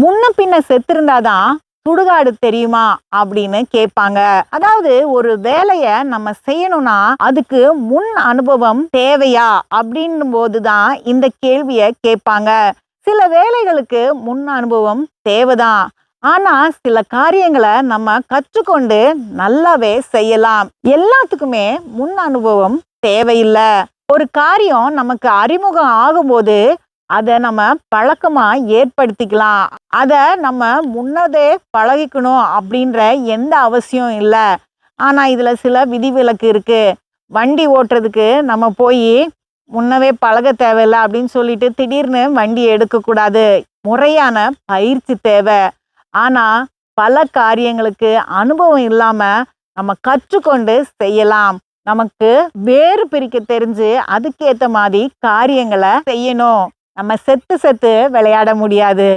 முன்ன பின்ன செத்திருந்தாதான் சுடுகாடு தெரியுமா அப்படின்னு கேட்பாங்க. அதாவது ஒரு வேலையை நம்ம செய்யணும்னா அதுக்கு முன் அனுபவம் தேவையா அப்படின்னும் போதுதான் இந்த கேள்விய கேட்பாங்க. சில வேலைகளுக்கு முன் அனுபவம் தேவைதான். ஆனா சில காரியங்களை நம்ம கற்றுக்கொண்டு நல்லாவே செய்யலாம். எல்லாத்துக்குமே முன் அனுபவம் தேவையில்லை. ஒரு காரியம் நமக்கு அறிமுகம் ஆகும்போது அதை நம்ம பழக்கமாக ஏற்படுத்திக்கலாம். அதை நம்ம முன்னதே பழகிக்கணும் அப்படின்ற எந்த அவசியம் இல்லை. ஆனால் இதில் சில விதிவிலக்கு இருக்குது வண்டி ஓட்டுறதுக்கு நம்ம போய் முன்னவே பழக தேவையில்லை அப்படின்னு சொல்லிட்டு திடீர்னு வண்டி எடுக்கக்கூடாது. முறையான பயிற்சி தேவை. ஆனால் பல காரியங்களுக்கு அனுபவம் இல்லாமல் நம்ம கற்றுக்கொண்டு செய்யலாம். நமக்கு வேறு பிரிக்க தெரிஞ்சு அதுக்கேற்ற மாதிரி காரியங்களை செய்யணும். நம்ம செத்து செத்து விளையாட முடியாது.